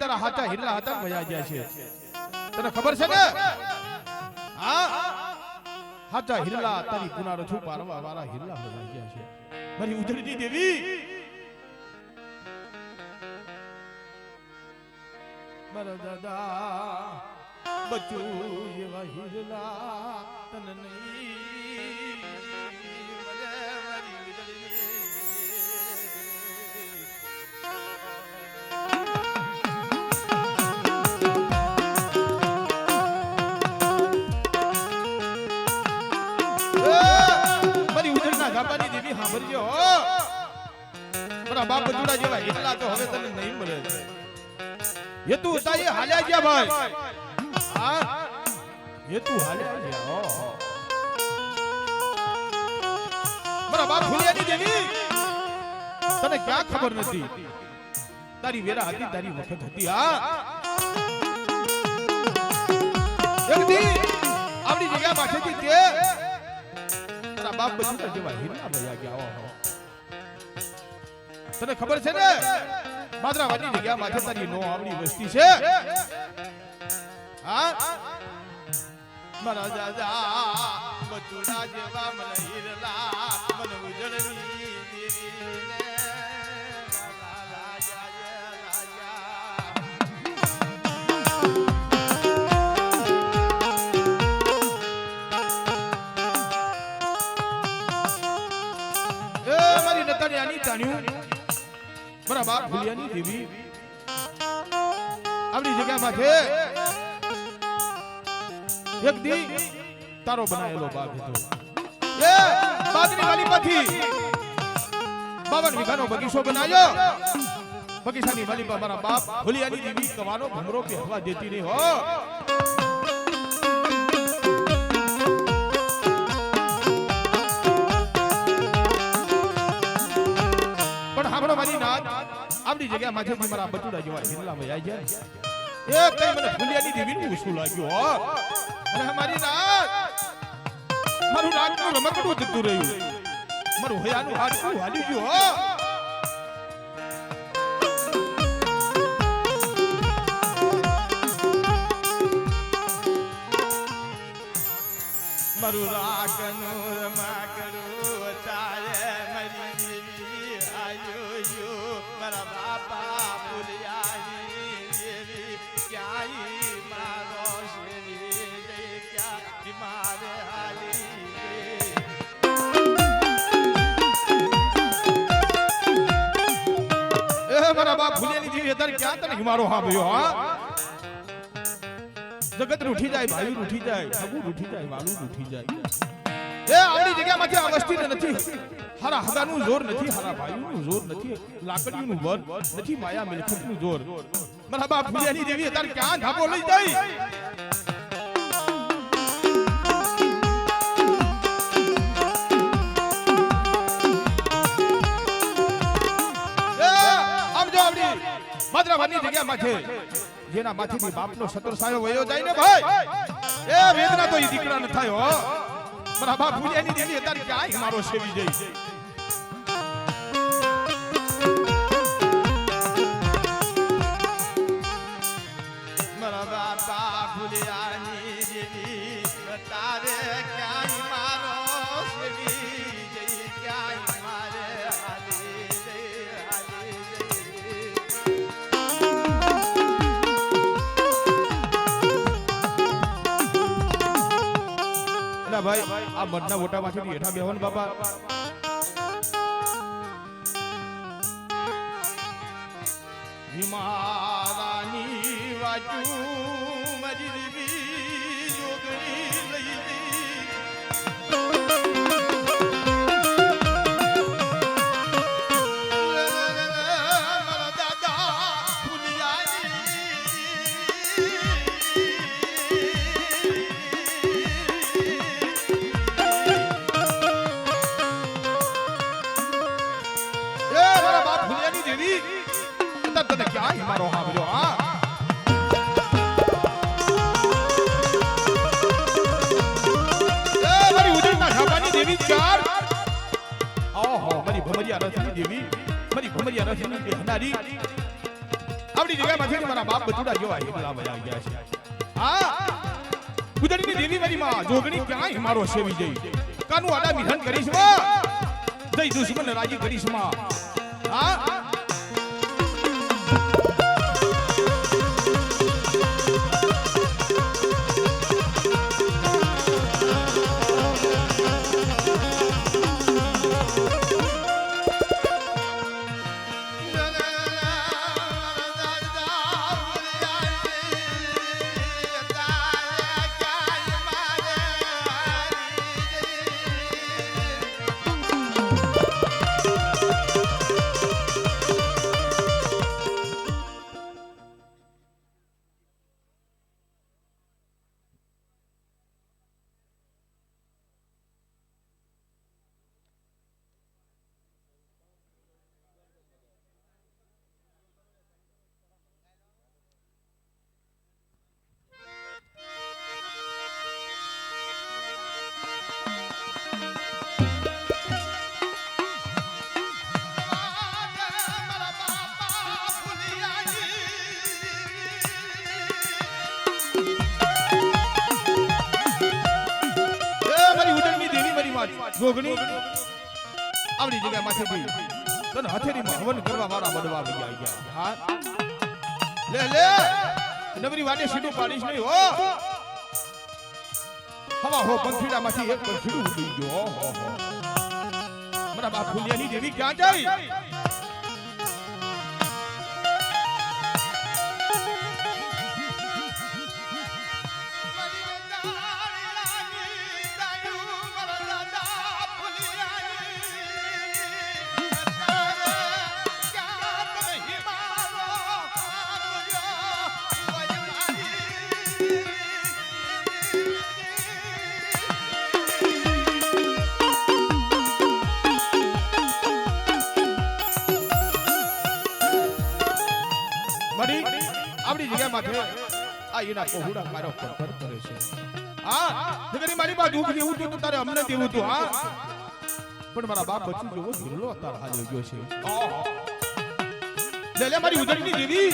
તારા હાચા હિરલા હતા ને ગયા છે. તને ખબર છે ને હા? હાચા હિરલા તારી કુનારો છું પારવા વાળા હિરલા વયા ગયા છે. મારી ઉજળીની દેવી! મારા દાદા બચ્ચું એવા હિરલા તને નહીં. ગાબાની દેવી સાંભળજો. હો મારા બાપ બજુડા જેવા એટલા તો હવે તને નહીં મળે હેતુ એ હાલ્યા ગયા ભાઈ. હા? હેતુ હાલ્યા ગયા મારા બાપ ભૂલિયાની દેવી તને ક્યાં ખબર નથી? તારી વેરા હતી, તારી વખત હતી, હા? આપણી જગ્યા પાસેથી તે બાપ બજુડા જેવા હિરલા ભયા ગયા હો તને ખબર છે ને? માદરાવાડી જગ્યા માથે તારી નો આવડી વસ્તી છે. હા? મારા દાદા બચુડા જેવા મને હિરલા મને ઉજળવી નતાણિયાની તાણ્યું મારા બાપ ભૂલિયાની દેવી આપણી જગ્યામાં છે. એક દી તારો બનાયેલો બાગ હતો. એ બાગની વાલીમાંથી બાવન વીઘાનો બગીચો બનાવ્યો. બગીચાની વાલી પર મારા બાપ ભૂલિયાની દેવી કવાનો ભમરો પહેરવા દેતી નહીં હો. નાત આપણી જગ્યા માથે મારા બટુડા જેવા હિરલા આઈ જાય એ કઈ મને ફુલિયાની દેવીનું ઉસું લાગ્યો હો? અને મારી નાત મારું નાકનું રમકડું જતું રહ્યું. મારું હયાનું હાડકું હાલી ગયું હો? મારું રાખનું અત્યારે ક્યાં તને હિમારો હાંભળ્યો હા? જગત રૂઠી જાય, ભાઈ, રૂઠી જાય સગું રૂઠી જાય, વાલું રૂઠી જાય. એ આવડી જગ્યામાંથી આ વસ્તી નથી. હારા હગાનું જોર નથી, હારા ભાઈઓનું જોર નથી, લાકડીનું વર નથી, માયા મિલકતનું જોર. મારા બાપ ભૂલિયાની દેવી તાર ક્યાં ધાબો લઈ જાય? મદ્રાવાની જગ્યામાં છે જેના માથેથી બાપનો સતર સાયો વયો જાય ને ભાઈ. એ વેદના તો એ દીકરા ન થાય હો. મારા બાપ પૂજાની દેવી અત્યારે ક્યાંય મારો સેવી જઈ. ના ભાઈ આ મઢના મોટા માંથી હેઠા બેહન બાપા. હિમારાની વાજુ ક્યાં મારો હાંભળ્યો હા દેવી ચાર ઓહો મારી ભમરિયા રથની દેવી મારી ભમરિયા રથની બેહનારી આપણી જગ્યામાંથી મારા બાપ બચુડા જેવા હિંગલા વયા ગયા છે હા ગુજરીની દેવી મારી માં જોગણી ક્યાંય મારો સેવી જઈ કાનું આડા વિધાન કરીશમાં જય દુશ્મન રાજી કરીશમાં હા જોગણી આવડી જગ્યા માથે ગઈ તને હથેળીમાં હવન કરવા વાળા બનવા આવી ગયા હા? લે લે! નવરી વાડે સીધું પાડીશ નહીં હો! હવા હો પંખીડામાંથી એક પંખીડું ઉડી ગયો હો, હો. મારા બાપ ફૂલિયાની દેવી ક્યાં જાય? આપણી જગ્યા માથે. આ એના કોહુડા મારો પર કરે છે. હા દીકરી મારી બા દુઃખ જેવું હતું તારે અમને દેવું હતું, હા. પણ મારા બાપ બચ્ચું જેવો ધીરલો તાર હાલ્યો ગયો છે. લે લે, મારી ઉદરની દેવી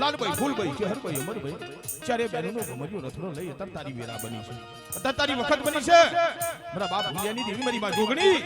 લાલભાઈ, ફૂલભાઈ ચહરભાઈ અમરભાઈ. ચારે બહેનોનો ભમરિયો રથડો લઈ અત્યારે તારી વેરા બની છે. અત્યારે તારી વખત બની છે. મારા બાપ ભૂલિયાની દેવી મારી બા જોગણી.